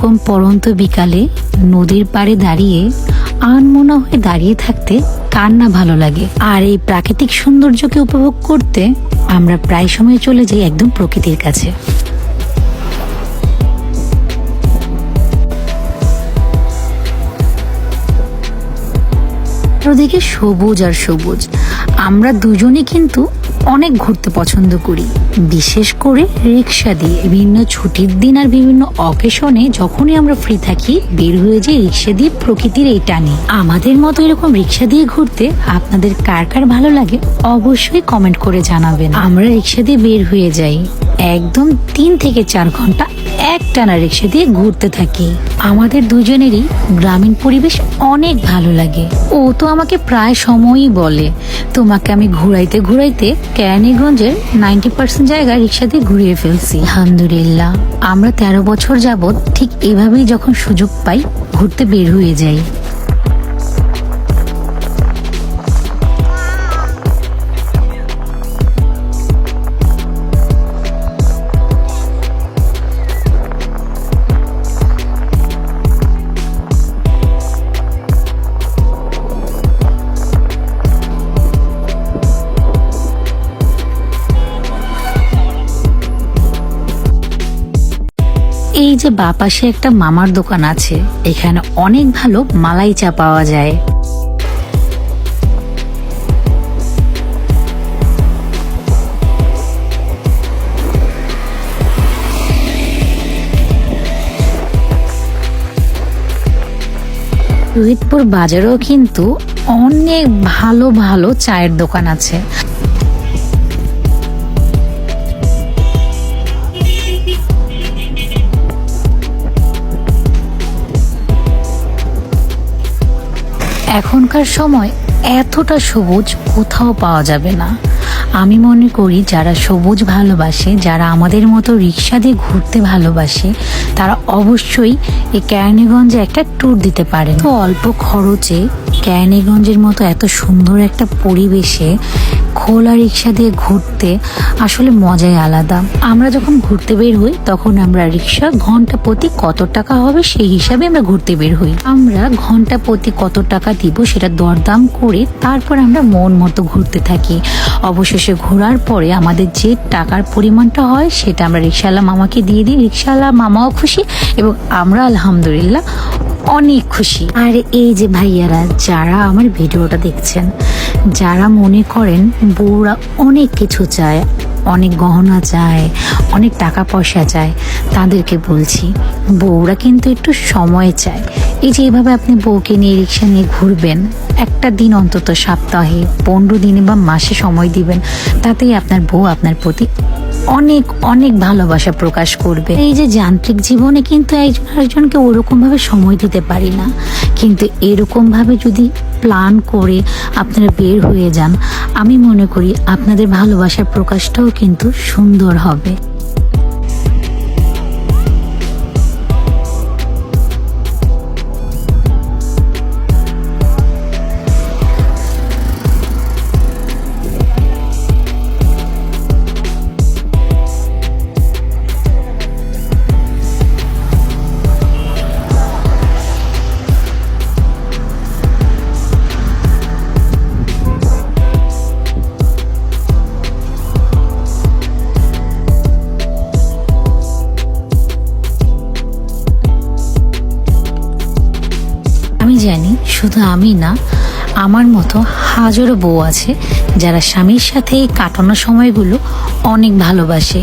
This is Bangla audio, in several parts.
এরকম পরন্ত বিকালে নদীর পাড়ে দাঁড়িয়ে আনমনা হয়ে দাঁড়িয়ে থাকতে কার না ভালো লাগে। আর এই প্রাকৃতিক সৌন্দর্যকে উপভোগ করতে আমরা প্রায় সময় চলে যাই একদম প্রকৃতির কাছে। ওদিকে সবুজ আর সবুজ। আমরা দুজনে কিন্তু অনেক ঘুরতে পছন্দ করি। বিশেষ করে রিক্সা দিয়ে। বিভিন্ন ছুটির দিন আর বিভিন্ন অকেশনে যখনই আমরা ফ্রি থাকি, বের হয়ে যাই রিক্সা দিয়ে প্রকৃতির এই টানে। আমাদের মতো এরকম রিক্সা দিয়ে ঘুরতে আপনাদের কার কার ভালো লাগে, অবশ্যই কমেন্ট করে জানাবেন। আমরা রিক্সা দিয়ে বের হয়ে যাই। একদম তিন থেকে চার ঘণ্টা এক টানা রিক্সা দিয়ে ঘুরতে থাকি। আমাদের দুজনেরই গ্রামীণ পরিবেশ অনেক ভালো লাগে। ও তো আমাকে প্রায় সময়ই বলে, তোমাকে আমি ঘুরাইতে ঘুরাইতে কেরানীগঞ্জের নাইনটি পার্সেন্ট জায়গা রিক্সা দিয়ে ঘুরিয়ে ফেলছি। আলহামদুলিল্লাহ, আমরা তেরো বছর যাবৎ ঠিক এভাবেই যখন সুযোগ পাই, ঘুরতে বের হয়ে যাই। যে বাপাশে একটা মামার দোকান আছে, এখানে অনেক ভালো মালাই চা পাওয়া যায়। রোহিতপুর বাজারেও কিন্তু অনেক ভালো ভালো চায়ের দোকান আছে। এখনকার সময় এতটা সবুজ কোথাও পাওয়া যাবে না। আমি মনে করি যারা সবুজ ভালোবাসে, যারা আমাদের মতো রিক্সা দিয়ে ঘুরতে ভালোবাসে, তারা অবশ্যই এই কেরানীগঞ্জে একটা ট্যুর দিতে পারে তো অল্প খরচে কেরানীগঞ্জের মতো এত সুন্দর একটা পরিবেশে খোলা রিক্সা দিয়ে ঘুরতে আসলে মজাই আলাদা। আমরা যখন ঘুরতে বের হই, তখন আমরা রিক্সা ঘণ্টা প্রতি কত টাকা হবে সেই হিসাবে আমরা ঘুরতে বের হই। আমরা ঘণ্টা প্রতি কত টাকা দিব সেটা দরদাম করে তারপর আমরা মন মতো ঘুরতে থাকি। অবশেষে ঘোরার পরে আমাদের যে টাকার পরিমাণটা হয়, সেটা আমরা রিক্সাওয়ালা মামাকে দিয়ে দিই। রিক্সাওয়ালা মামাও খুশি এবং আমরা আলহামদুলিল্লাহ অনেক খুশি। আর এই যে ভাইয়ারা, যারা আমার ভিডিওটা দেখছেন, যারা মনে করেন বউরা অনেক কিছু চায়, অনেক গহনা চায়, অনেক টাকা পয়সা চায়, তাদেরকে বলছি, বউরা কিন্তু একটু সময় চায়। এই যে এভাবে আপনি বউকে নিয়ে রিক্সা নিয়ে ঘুরবেন, একটা দিন অন্তত সপ্তাহে, পনেরো দিনে বা মাসে সময় দিবেন, তাতেই আপনার বউ আপনার প্রতি অনেক অনেক ভালোবাসা প্রকাশ করবে। এই যে যান্ত্রিক জীবনে কিন্তু একজন আরেকজনকে ওরকম ভাবে সময় দিতে পারি না। কিন্তু এরকম ভাবে যদি প্ল্যান করে আপনারা বের হয়ে যান, আমি মনে করি আপনাদের ভালোবাসার প্রকাশটাও কিন্তু সুন্দর হবে। শুধু আমি না, আমার মতো হাজারো বউ আছে যারা স্বামীর সাথে কাটানো সময়গুলো অনেক ভালোবাসে,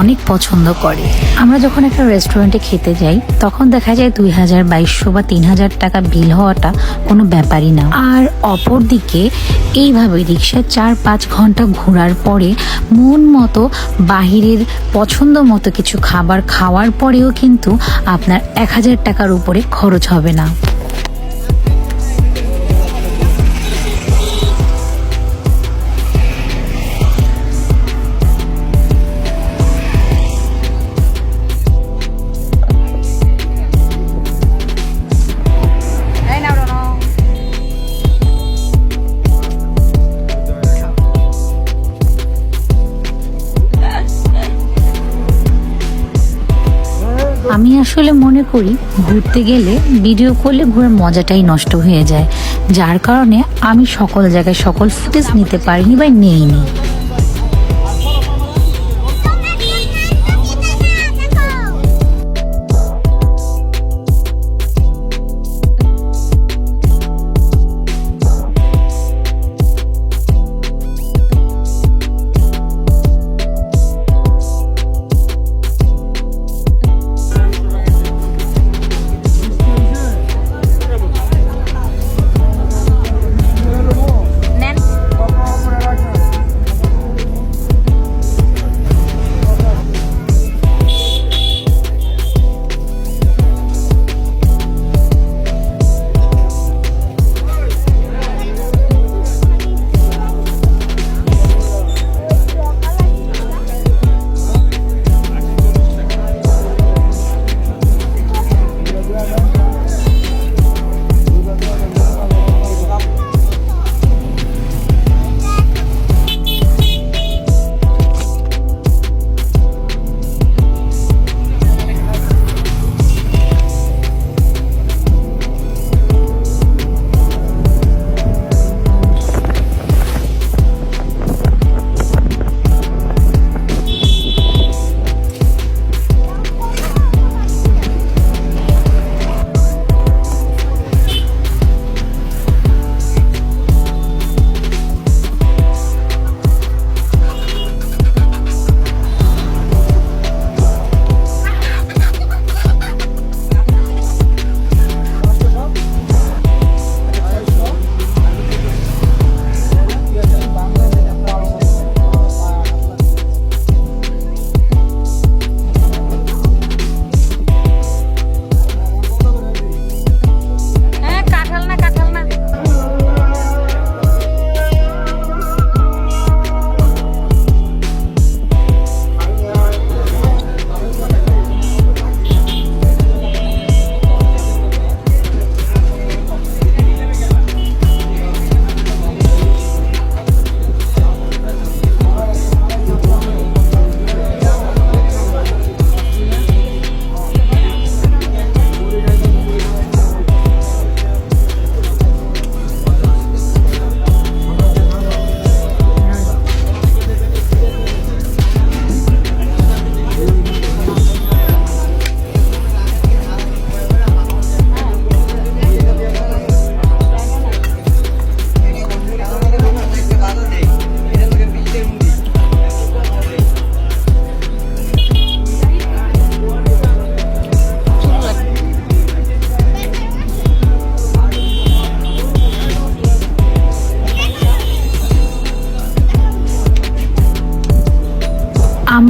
অনেক পছন্দ করে। আমরা যখন একটা রেস্টুরেন্টে খেতে যাই, তখন দেখা যায় দুই হাজার, বাইশশো বা তিন হাজার টাকা বিল হওয়াটা কোনো ব্যাপারই না। আর অপরদিকে এইভাবে রিক্সা চার পাঁচ ঘণ্টা ঘোরার পরে মন মতো বাহিরের পছন্দ মতো কিছু খাবার খাওয়ার পরেও কিন্তু আপনার এক হাজার টাকার উপরে খরচ হবে না। আসলে মনে করি ঘুরতে গেলে ভিডিও করলে ঘুরার মজাটাই নষ্ট হয়ে যায়। যার কারণে আমি সকল জায়গায় সকল ফুটেজ নিতে পারিনি বা নেইনি।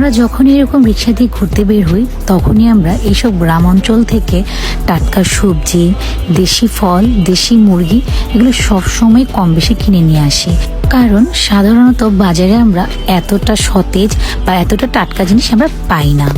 আমরা যখন এরকম রিক্সা দিয়ে ঘুরতে বের হই, তখনই আমরা এইসব গ্রাম অঞ্চল থেকে টাটকা সবজি, দেশি ফল, দেশি মুরগি এগুলো সবসময় কম বেশি কিনে নিয়ে আসি। কারণ সাধারণত বাজারে আমরা এতটা সতেজ বা এতটা টাটকা জিনিস আমরা পাই না।